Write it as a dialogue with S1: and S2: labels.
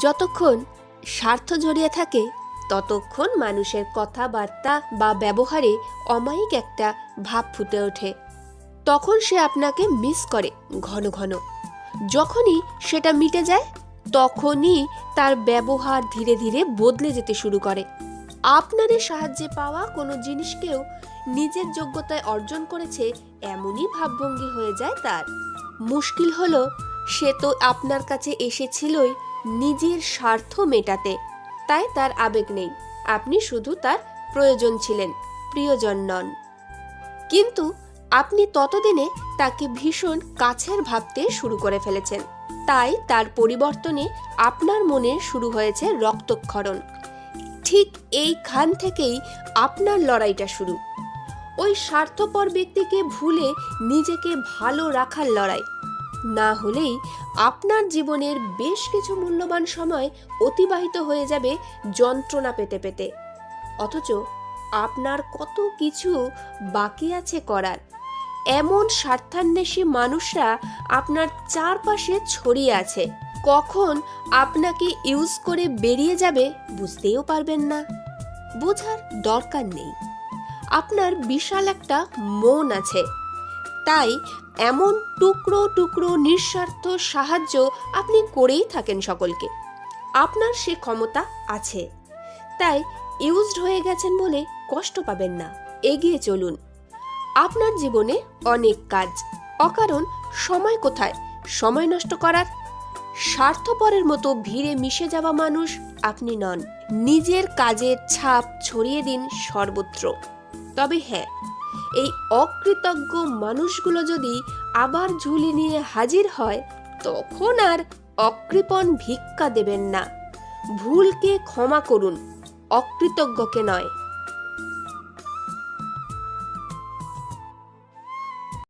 S1: যতক্ষণ স্বার্থ জড়িয়ে থাকে, ততক্ষণ মানুষের কথাবার্তা বা ব্যবহারে অমায়িক একটা ভাব ফুটে ওঠে। তখন সে আপনাকে মিস করে ঘন ঘন। যখনই সেটা মিটে যায়, তখনই তার ব্যবহার ধীরে ধীরে বদলে যেতে শুরু করে। আপনাদের সাহায্যে পাওয়া কোনো জিনিসকেও নিজের যোগ্যতায় অর্জন করেছে এমনই ভাবভঙ্গি হয়ে যায় তার। মুশকিল হলো, সে তো আপনার কাছে এসেছিলই নিজের স্বার্থ মেটাতে, তাই তার আবেগ নেই। আপনি শুধু তার প্রয়োজন ছিলেন, প্রিয়জন নন। কিন্তু আপনি ততদিনে তাকে ভীষণ কাছের ভাবতে শুরু করে ফেলেছেন। তাই তার পরিবর্তনে আপনার মনে শুরু হয়েছে রক্তক্ষরণ। ঠিক এইখান থেকেই আপনার লড়াইটা শুরু। ওই স্বার্থপর ব্যক্তিকে ভুলে নিজেকে ভালো রাখার লড়াই। না হলেই আপনার জীবনের বেশ কিছু মূল্যবান সময় অতিবাহিত হয়ে যাবে যন্ত্রণা পেতে পেতে। অথচ আপনার কত কিছু বাকি আছে করার। এমন স্বার্থান্বেষী মানুষরা আপনার চারপাশে ছড়িয়ে আছে। কখন আপনাকে ইউজ করে বেরিয়ে যাবে বুঝতেও পারবেন না। বোঝার দরকার নেই। আপনার বিশাল একটা মন আছে। তাই এমন টুকরো টুকরো নিঃস্বার্থ সাহায্য আপনি করেই থাকেন সকলকে। আপনার সে ক্ষমতা আছে। তাই ইউজড হয়ে গেছেন বলে কষ্ট পাবেন না। এগিয়ে চলুন। আপনার জীবনে অনেক কাজ। অকারণ সময় কোথায়? সময় নষ্ট করার? স্বার্থপরের মতো ভিড়ে মিশে যাওয়া মানুষ আপনি নন। নিজের কাজের ছাপ ছড়িয়ে দিন সর্বত্র। তবে হ্যাঁ এই অকৃতজ্ঞ মানুষগুলো যদি আবার ঝুলি নিয়ে হাজির হয়, তখন আর অকৃপণ ভিক্ষা দেবেন না। ভুলকে ক্ষমা করুন, অকৃতজ্ঞকে নয়।